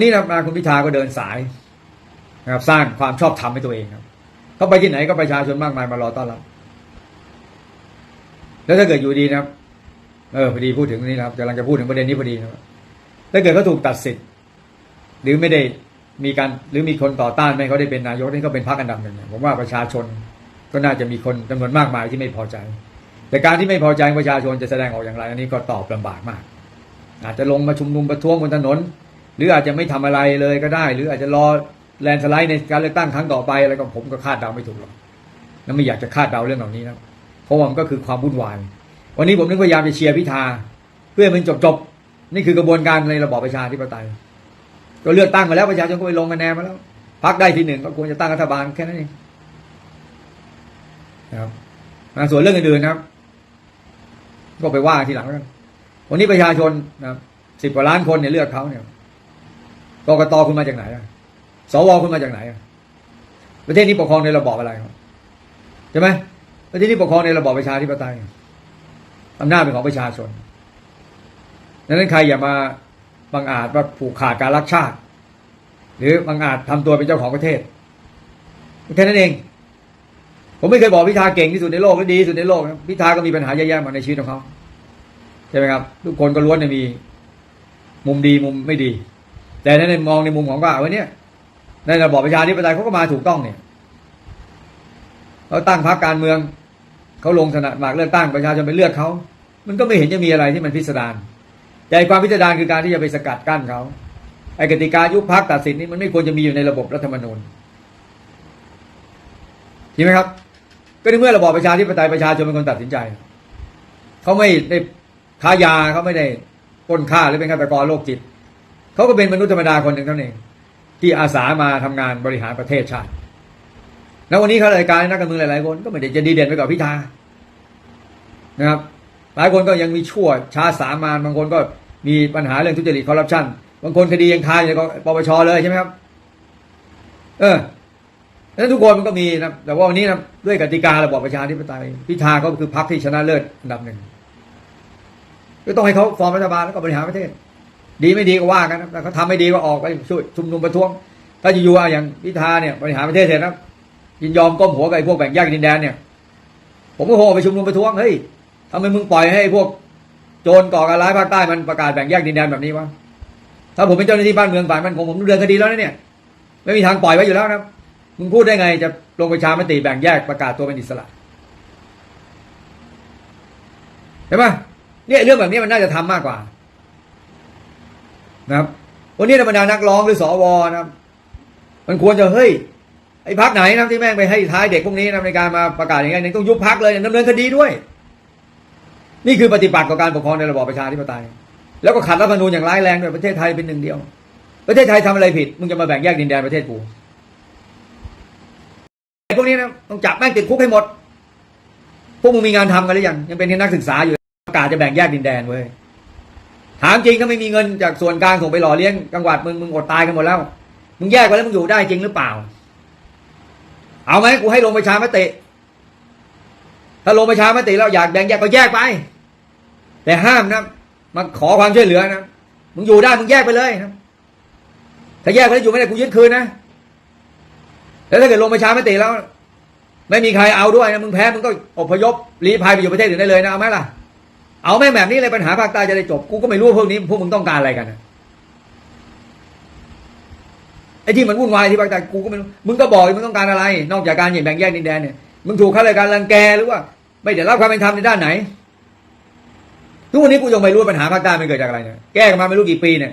นี่นะมาคุณพิธาก็เดินสายนะครับ สร้างความชอบธรรมให้ตัวเองครับเขาไปที่ไหนก็ประชาชนมากมายมารอต้อนรับ แล้วถ้าเกิดอยู่ดีนะครับ เออพอดีพูดถึงนี่นะครับกำลังจะพูดถึงประเด็นนี้พอดีนะครับถ้าเกิดเขาถูกตัดสิทธิ์หรือไม่ได้มีการหรือมีคนต่อต้านไม่ให้เขาได้เป็นนายกนี่ก็เป็นพรรคอันดับหนึ่งผมว่าประชาชนก็น่าจะมีคนจำนวนมากมายที่ไม่พอใจ แต่การที่ไม่พอใจประชาชนจะแสดงออกอย่างไร อันนี้ก็ตอบลำบากมาก อาจจะลงมาชุมนุมประท้วงบนถนน หรืออาจจะไม่ทำอะไรเลยก็ได้ หรืออาจจะรอแลนสไลด์ในการเลือกตั้งครั้งต่อไปอะไรก็ผมก็คาดเดาไม่ถูกหรอกแล้วไม่อยากจะคาดเดาเรื่องเหล่านี้นะเพราะว่ามันก็คือความวุ่นวายวันนี้ผมนึกพยายามจะเชียร์พิธา เพื่อมันจบจบนี่คือกระบวนการในระบอบประชาธิปไตย ก็เลือกตั้งมาแล้วประชาชนก็ไปลงคะแนนมาแล้วพักได้ทีหนึ่งก็ควรจะตั้งรัฐบาลแค่นั้นเองนะครับอ่าส่วนเรื่องอื่นๆนะครับ ก็ไปว่าทีหลังแล้วกันวันนี้ประชาชนนะครับสิบกว่าล้านคนเนี่ยเลือกเขาเนี่ย กกตคุณมาจากไหนอะสวคุณมาจากไหนอะประเทศนี้ปกครองในระบอบอะไรครับใช่ไหมประเทศนี้ปกครองในระบอบประชาธิปไตยอำนาจเป็นของประชาชนดังนั้นใครอย่ามาบังอาจว่าผูกขาดการรักชาติ หรือบังอาจทำตัวเป็นเจ้าของประเทศแค่นั้นเอง ผมไม่เคยบอกพิธาเก่งที่สุดในโลกและดีที่สุดในโลกพิธาก็มีปัญหาเยอะแยะมาในชีวิตของเขาใช่ไหมครับ ทุกคนก็ล้วนมี มุมดีมุมไม่ดี แต่ในมองในมุมของว่าวันนี้ในระบอบประชาธิปไตยเขาก็มาถูกต้องเนี่ยเขาตั้งพรรคการเมืองเขาลงสนามหมากเลือกตั้งประชาชนไปเลือกเขา มันก็ไม่เห็นจะมีอะไรที่มันพิสดารใจความพิสดารคือการที่จะไปสกัดกั้นเขาไอ้กติกายุบพักตัดสินนี่มันไม่ควรจะมีอยู่ในระบบรัฐธรรมนูญใช่ไหมครับ ก็ในเมื่อระบอบประชาธิปไตยประชาชนเป็นคนตัดสินใจเขาไม่ได้ค้ายาเขาไม่ได้ปล้นฆ่าหรือเป็นฆาตกรโรคจิต เขาก็เป็นมนุษย์ธรรมดาคนหนึ่งเท่านั้นเองที่อาสามาทำงานบริหารประเทศชาติ แล้ววันนี้ข้าราชการนักการเมืองหลายๆคนก็ไม่ได้จะดีเด่นไปกว่าพิธานะครับ หลายคนก็ยังมีชั่วช้าสามานบางคนก็มีปัญหาเรื่องทุจริตคอร์รัปชันบางคนคดียังคาอยู่ในปปชเลยใช่ไหมครับ เออแล้วทุกคนมันก็มีนะแต่ว่าวันนี้นะด้วยกติการะบอบประชาธิปไตยพิธาก็คือพรรคที่ชนะเลิศอันดับหนึ่งก็ต้องให้เขาฟอร์มรัฐบาลแล้วก็บริหารประเทศ ดีไม่ดีก็ว่ากันนะแต่เขาทำไม่ดีก็ออกไปช่วยชุมนุมประท้วง ถ้าอยู่ๆอย่างพิธาเนี่ยบริหารประเทศเสร็จนะยินยอมก้มหัวกับไอ้พวกแบ่งแยกดินแดนเนี่ย ผมก็โหไปชุมนุมประท้วงเฮ้ยทำไมมึงปล่อยให้พวกโจรก่อการร้ายภาคใต้มันประกาศแบ่งแยกดินแดนแบบนี้วะถ้าผมเป็นเจ้าหน้าที่บ้านเมืองฝ่ายมันคงผมเดินคดีแล้วนะเนี่ย ไม่มีทางปล่อยไว้อยู่แล้วนะมึงพูดได้ไงจะลงประชามติแบ่งแยกประกาศตัวเป็นอิสระเห็นไหมเนี่ยเรื่องแบบนี้มันน่าจะทำมากกว่า นะครับวันนี้ธรรมดานักร้องหรือสวนะครับมันควรจะเฮ้ยไอ้พักไหนนะที่แม่งไปให้ท้ายเด็กพวกนี้นะในการมาประกาศอย่างนี้ต้องยุบพักเลยดำเนินคดีด้วย นี่คือปฏิบัติต่อการปกครองในระบอบประชาธิปไตย แล้วก็ขัดรัฐธรรมนูญอย่างร้ายแรงด้วยประเทศไทยเป็นหนึ่งเดียว ประเทศไทยทำอะไรผิดมึงจะมาแบ่งแยกดินแดนประเทศกูไอ้พวกนี้นะต้องจับแม่งติดคุกให้หมด พวกมึงมีงานทำกันหรือยังยังเป็นแค่นักศึกษาอยู่ประกาศจะแบ่งแยกดินแดนเว้ย ถามจริงถ้าไม่มีเงินจากส่วนกลางส่งไปหล่อเลี้ยงจังหวัดมึงมึงอดตายกันหมดแล้ว มึงแยกไปแล้วมึงอยู่ได้จริงหรือเปล่า เอาไหมกูให้ลงประชามติ ถ้าลงประชามติแล้วอยากแบ่งแยกก็แยกไป แต่ห้ามนะมาขอความช่วยเหลือนะมึงอยู่ได้มึงแยกไปเลยนะถ้าแยกไปแล้วอยู่ไม่ได้กูยึดคืนนะแล้วถ้าเกิดลงประชามติแล้ว ไม่มีใครเอาด้วยนะมึงแพ้มึงก็อพยพลี้ภัยไปอยู่ประเทศอื่นได้เลยนะเอาไหมล่ะ เอาแม่แบบนี้เลยปัญหาภาคใต้จะได้จบ กูก็ไม่รู้พวกนี้พวกมึงต้องการอะไรกันไอ้ที่มันวุ่นวายที่ภาคใต้กูก็ไม่รู้มึงก็บอกมึงต้องการอะไร นอกจากการแบ่งแยกดินแดนเนี่ยมึงถูกข้าราชการรังแกหรือว่า ไม่ได้รับความเป็นธรรมในด้านไหนทุกวันนี้กูยังไม่รู้ปัญหาภาคใต้มันเกิดจากอะไรเนี่ยแก้กันมาไม่รู้กี่ปีเนี่ย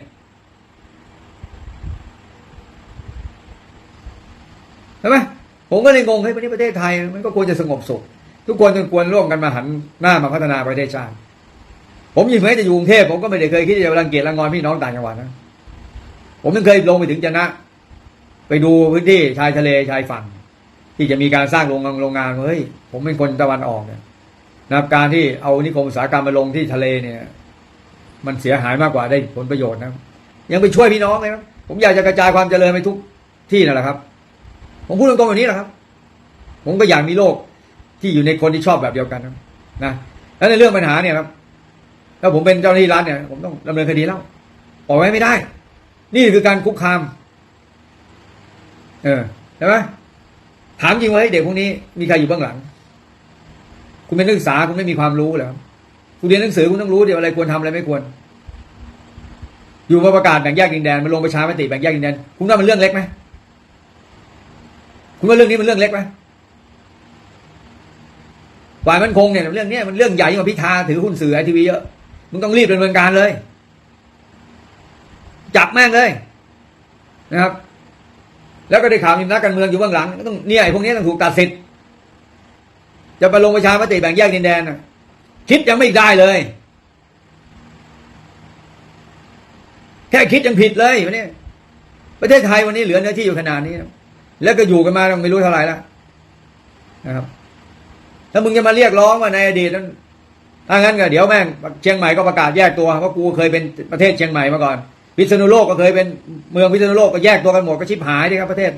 ใช่ไหมผมก็เลยงงเฮ้ยวันนี้ประเทศไทย มันก็ควรจะสงบสุข ทุกคนควรร่วมกันมาหันหน้ามาพัฒนาประเทศชาติ ผมยิ่งแม้จะอยู่กรุงเทพผมก็ไม่ได้เคยคิดจะรังเกียจรังงอนพี่น้องต่างจังหวัดนะผมยังเคยลงไปถึงจะนะ ไปดูพื้นที่ชายทะเลชายฝั่ง ที่จะมีการสร้างโรงงานโรงงานเฮ้ยผมเป็นคนตะวันออกเนี่ยนะการที่เอานิคมอุตสาหกรรมมาลงที่ทะเลเนี่ย มันเสียหายมากกว่าได้ผลประโยชน์นะยังไปช่วยพี่น้องเลยนะผมอยากจะกระจายความเจริญไปทุกที่นั่นแหละครับ ผมพูดตรงๆแบบนี้แหละครับ ผมก็อยากมีโลกที่อยู่ในคนที่ชอบแบบเดียวกันนะนะแล้วในเรื่องปัญหาเนี่ยครับ ถ้าผมเป็นเจ้าหน้าที่รัฐเนี่ย ผมต้องดำเนินคดีแล้วออกไว้ไม่ได้ นี่คือการคุกคาม เออใช่ไหมถามจริงว่าเด็กพวกนี้มีใครอยู่เบื้องหลัง คุณเป็นนักศึกษาคุณไม่มีความรู้เหรอคุณเรียนหนังสือคุณต้องรู้เดี๋ยวอะไรควรทำอะไรไม่ควร อยู่มาประกาศแบ่งแยกดินแดนมาลงประชามติแบ่งแยกดินแดนคุณว่ามันเรื่องเล็กไหมคุณว่าเรื่องนี้มันเรื่องเล็กไหมฝ่ายมันคงเนี่ยเรื่องนี้มันเรื่องใหญ่กว่าพิธาถือหุ้นสื่อไอทีวีเยอะ มึงต้องรีบดำเนินการเลย จับแม่งเลย นะครับ แล้วก็ได้ข่าวมีนักการเมืองอยู่เบื้องหลังต้องเนี่ยไอ้พวกนี้ต้องถูกตัดสิทธิ์จะไปลงประชามติแบ่งแยกดินแดนนะคิดยังไม่ได้เลย แค่คิดยังผิดเลยวันนี้ประเทศไทยวันนี้เหลือเนื้อที่อยู่ขนาดนี้ แล้วก็อยู่กันมาไม่รู้เท่าไหร่แล้วนะครับถ้ามึงจะมาเรียกร้องว่าในอดีตนั้น ถ้างั้นก็เดี๋ยวแม่งเชียงใหม่ก็ประกาศแยกตัวเพราะกูเคยเป็นประเทศเชียงใหม่มาก่อน พิษณุโลกก็เคยเป็นเมืองพิษณุโลกก็แยกตัวกันหมดก็ชิบหายดิครับประเทศ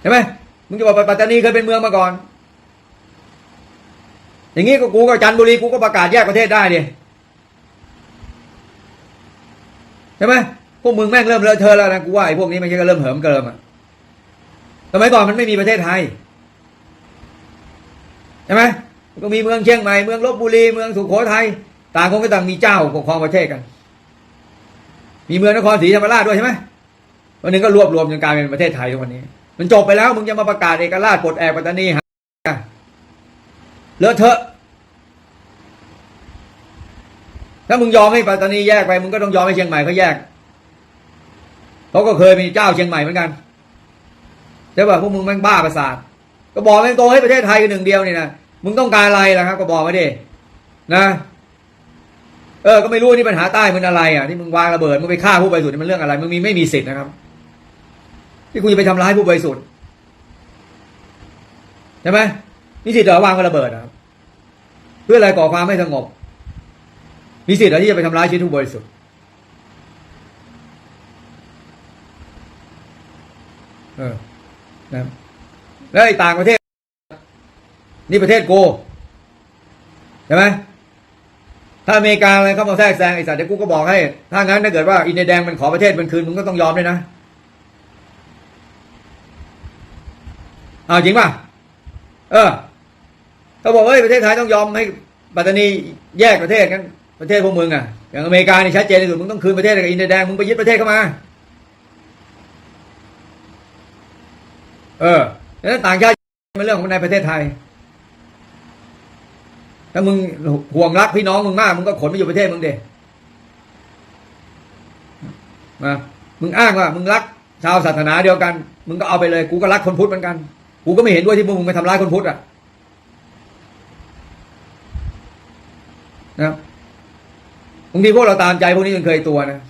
ใช่ไหมมึงจะบอกปัตตานีเคยเป็นเมืองมาก่อน อย่างนี้ก็กูก็จันทบุรีกูก็ประกาศแยกประเทศได้ดิใช่ไหมพวกมึงแม่งเริ่มเลอะเทอะแล้วนะกูว่าไอ้พวกนี้มันก็เริ่มเหิมเกิมอะสมัยก่อนมันไม่มีประเทศไทยใช่ไหม ก็มีเมืองเชียงใหม่เมืองลบบุรีเมืองสุโขทัยต่างคนก็ต่างมีเจ้าปกครองประเทศกัน มีเมืองนครศรีธรรมราชด้วยใช่ไหมวันนึงก็รวบรวมจนกลายเป็นประเทศไทยทุกวันนี้ มันจบไปแล้วมึงจะมาประกาศเอกราชปลดแอกปัตตานีหาเลอะเทอะถ้ามึงยอมให้ปัตตานีแยกไปมึงก็ต้องยอมให้เชียงใหม่เขาแยกเขาก็เคยมีเจ้าเชียงใหม่เหมือนกันใช่ป่ะพวกมึงแม่งบ้าประสาทก็บอกแม่งโตให้ประเทศไทยกันหนึ่งเดียวนี่นะ มึงต้องการอะไรล่ะครับ ก็บอกมาดินะ เออ ก็ไม่รู้นี่ปัญหาใต้มันอะไรอะที่มึงวางระเบิดมึงไปฆ่าผู้บริสุทธิ์นี่มันเรื่องอะไรมึงมีไม่มีสิทธิ์นะครับ ที่คุณจะไปทำร้ายผู้บริสุทธิ์ใช่ไหมมีสิทธิ์เหรอวางระเบิดนะครับ เพื่ออะไรก่อความไม่สงบ มีสิทธิ์เหรอที่จะไปทำร้ายชีวิตผู้บริสุทธิ์เออนะแล้วไอ้ต่างประเทศ นี่ประเทศโกใช่ไหมถ้าอเมริกาอะไรเข้ามาแทรกแซงไอ้สัตว์เดี๋ยวกูก็บอกให้ ถ้างั้นถ้าเกิดว่าอินเดียแดงมันขอประเทศมันคืนมึงก็ต้องยอมด้วยนะเอาจริงป่ะ เออเขาบอกเฮ้ยประเทศไทยต้องยอมให้ปัตตานีแยกประเทศกันประเทศพวกมึงอะอย่างอเมริกานี่ชัดเจนที่สุดมึงต้องคืนประเทศกับอินเดียแดงมึงไปยึดประเทศเข้ามา เออแล้วต่างชาติเป็นเรื่องของในประเทศไทย ถ้ามึงห่วงรักพี่น้องมึงมากมึงก็ขนไปอยู่ประเทศมึงเดมามึงอ้างว่ามึงรักชาวศาสนาเดียวกัน มึงก็เอาไปเลยกูก็รักคนพุทธเหมือนกัน กูก็ไม่เห็นด้วยที่พวกมึงไปทำร้ายคนพุทธอะนะบางทีพวกเราตามใจพวกนี้จนเคยตัวนะ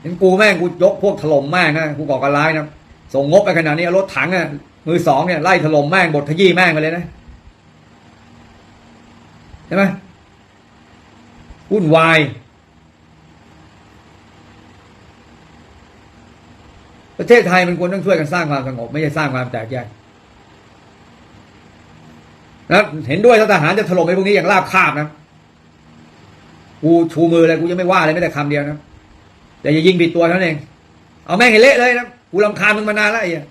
เห็นกูแม่งกูยกพวกถล่มแม่งนะกูก่อการร้ายนะส่งงบไปขนาดนี้รถถังอะมือสองเนี่ยไล่ถล่มแม่งบทขยี้แม่งไปเลยนะ ใช่ไหมวุ่นวายประเทศไทยมันควรต้องช่วยกันสร้างความสงบไม่ใช่สร้างความแตกแยกนะเห็นด้วยถ้าทหารจะถล่มไอ้พวกนี้อย่างราบคาบนะกูชูมือเลยกูยังไม่ว่าเลยไม่แต่คำเดียวนะแต่อย่ายิงผิดตัวเท่านั้นเองเอาแม่งให้เละเลยนะกูรำคาญมึงมานานแล้วไอ้เหี้ย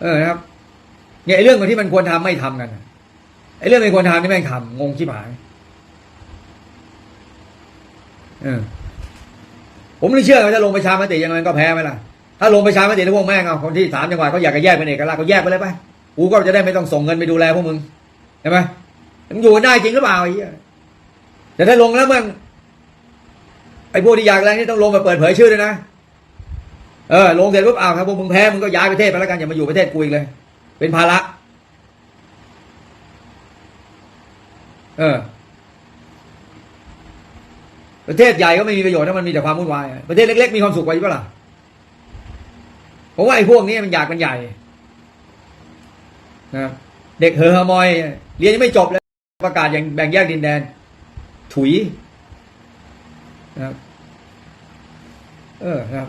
เออนะครับ เนี่ยไอ้เรื่องที่มันควรทำไม่ทำกันไอ้เรื่องไม่ควรทำนี่แม่งทำงงชิบหายเออผมไม่เชื่อว่าจะลงประชามติยังไงก็แพ้ไหมล่ะถ้าลงประชามติแล้วพวกแม่งเอาคนที่สามจังหวัดเขาอยากจะแยกเป็นเอกราชก็แยกไปเลยไปกูก็จะได้ไม่ต้องส่งเงินไปดูแลพวกมึงใช่ไหมมันอยู่ได้จริงหรือเปล่าไอ้เหี้ยแต่ถ้าลงแล้วมึงไอ้พวกที่อยากอะไรนี่ต้องลงมาเปิดเผยชื่อด้วยนะเออลงเสร็จปุ๊บอ้าวครับพวกมึงแพ้มึงก็ย้ายประเทศไปแล้วกันอย่ามาอยู่ประเทศกูอีกเลย เป็นภาระ เออ ประเทศใหญ่ก็ไม่มีประโยชน์ถ้ามันมีแต่ความวุ่นวาย ประเทศเล็ก ๆ มีความสุขกว่าอยู่เปล่าล่ะผมว่าไอ้พวกนี้มันอยากกันใหญ่นะเด็กเหอฮามอย เรียนยังไม่จบเลยประกาศอย่างแบ่งแยกดินแดน ถุยนะครับเออครับ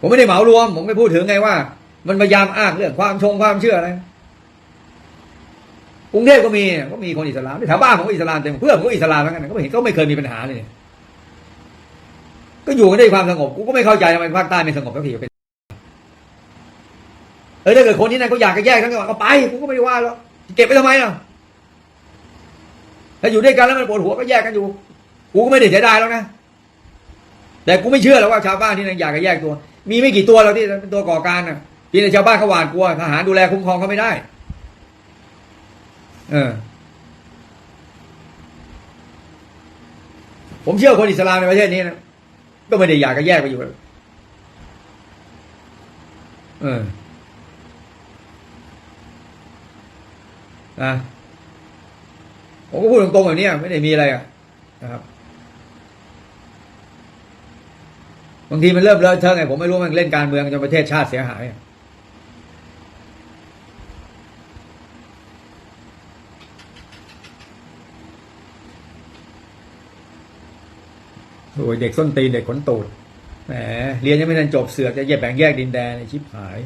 ผมไม่ได้เหมารวม ผมไม่พูดถึงไงว่า มันพยายามอ้างเรื่องความชงความเชื่ออะไรกรุงเทพก็มีก็มีคนอิสลามแถวบ้านผมก็อิสลามเต็มเพื่อนก็อิสลามเหมือนกันก็ไม่เห็นก็ไม่เคยมีปัญหาเลยก็อยู่กันด้วยความสงบกูก็ไม่เข้าใจทำไมภาคใต้ไม่สงบสักทีเป็นเออถ้าเกิดคนที่นั่นเขาอยากจะแยกทั้งจังหวัดก็ไปกูก็ไม่ได้ว่าหรอกเก็บไปทำไมล่ะถ้าอยู่ด้วยกันแล้วมันปวดหัวก็แยกกันอยู่กูก็ไม่ได้เสียดายแล้วนะแต่กูไม่เชื่อหรอกว่าชาวบ้านที่นั่นอยากจะแยกตัว มีไม่กี่ตัวเราที่เป็นตัวก่อการน่ะ พียงแต่ชาวบ้านเขาหวาดกลัวทหารดูแลคุ้มครองเขาไม่ได้ เออ ผมเชื่อคนอิสลามในประเทศนี้นะก็ไม่ได้อยากจะแยกไปอยู่เออนะผมก็พูดตรงๆแบบนี้ไม่ได้มีอะไรอะนะครับบางทีมันเริ่มเลอะเทอะไงผมไม่รู้มันเล่นการเมืองจนประเทศชาติเสียหาย โอ้ยเด็กส้นตีนเด็กขนตูดแหมเรียนยังไม่ทันจบเสือกจะแยกแบ่งแยกดินแดนชิบหาย